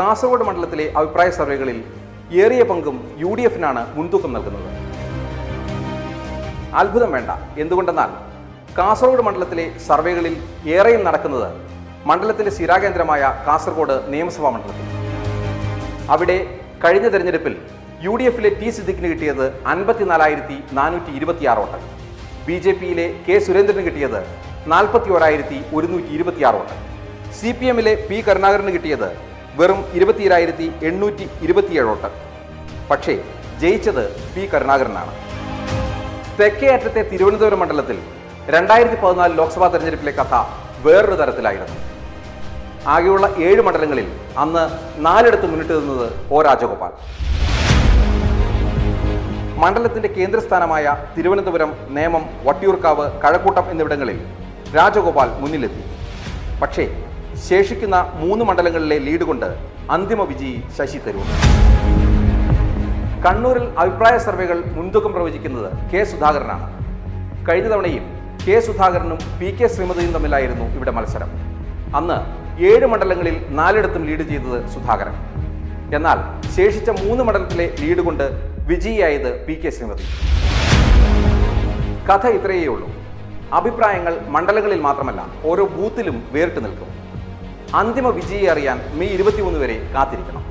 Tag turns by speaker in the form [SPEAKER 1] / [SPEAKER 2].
[SPEAKER 1] കാസർഗോഡ് മണ്ഡലത്തിലെ അഭിപ്രായ സർവേകളിൽ ഏറിയ പങ്കും യു ഡി എഫിനാണ് മുൻതൂക്കം നൽകുന്നത്. അത്ഭുതം വേണ്ട. എന്തുകൊണ്ടെന്നാൽ കാസർഗോഡ് മണ്ഡലത്തിലെ സർവേകളിൽ ഏറെയും നടക്കുന്നത് മണ്ഡലത്തിന്റെ സ്ഥിരാകേന്ദ്രമായ കാസർഗോഡ് നിയമസഭാ മണ്ഡലത്തിൽ. അവിടെ കഴിഞ്ഞ തെരഞ്ഞെടുപ്പിൽ യു ഡി എഫിലെ ടി സിദ്ദിഖിന് കിട്ടിയത് അൻപത്തിനാലായിരത്തി നാനൂറ്റി ഇരുപത്തിയാറ് വോട്ട്. ബി ജെ പിയിലെ കെ സുരേന്ദ്രന് കിട്ടിയത് നാൽപ്പത്തി ഒരായിരത്തി ഒരുന്നൂറ്റി ഇരുപത്തിയാറ് വോട്ട്. സി പി എമ്മിലെ പി കരുണാകരന് കിട്ടിയത് വെറും ഇരുപത്തിയേഴായിരത്തി എണ്ണൂറ്റി ഇരുപത്തിയേഴ് വോട്ട് പക്ഷേ ജയിച്ചത് പി കരുണാകരനാണ്. തെക്കേ അറ്റത്തെ തിരുവനന്തപുരം മണ്ഡലത്തിൽ രണ്ടായിരത്തി പതിനാല് ലോക്സഭാ തെരഞ്ഞെടുപ്പിലെ കഥ വേറൊരു തരത്തിലായിരുന്നു. ആകെയുള്ള ഏഴ് മണ്ഡലങ്ങളിൽ അന്ന് നാലിടത്ത് മുന്നിട്ട് നിന്നത് ഒ രാജഗോപാൽ. മണ്ഡലത്തിന്റെ കേന്ദ്രസ്ഥാനമായ തിരുവനന്തപുരം നേമം വട്ടിയൂർക്കാവ് കഴക്കൂട്ടം എന്നിവിടങ്ങളിൽ രാജഗോപാൽ മുന്നിലെത്തി. പക്ഷേ ശേഷിക്കുന്ന മൂന്ന് മണ്ഡലങ്ങളിലെ ലീഡ് കൊണ്ട് അന്തിമ വിജയി ശശി തരൂർ. കണ്ണൂരിൽ അഭിപ്രായ സർവേകൾ മുൻതൂക്കം പ്രവചിക്കുന്നത് കെ സുധാകരനാണ്. കഴിഞ്ഞ തവണയും കെ സുധാകരനും പി കെ ശ്രീമതിയും തമ്മിലായിരുന്നു ഇവിടെ മത്സരം. അന്ന് ഏഴ് മണ്ഡലങ്ങളിൽ നാലിടത്തും ലീഡ് ചെയ്തത് സുധാകരൻ. എന്നാൽ ശേഷിച്ച മൂന്ന് മണ്ഡലത്തിലെ ലീഡ് കൊണ്ട് വിജയിയായത് പി കെ ശ്രീമതി. കഥ ഇത്രയേ ഉള്ളൂ അഭിപ്രായങ്ങൾ മണ്ഡലങ്ങളിൽ മാത്രമല്ല ഓരോ ബൂത്തിലും വേറിട്ട് നിൽക്കും. അന്തിമ വിജയി അറിയാൻ മെയ് ഇരുപത്തിമൂന്ന് വരെ കാത്തിരിക്കണം.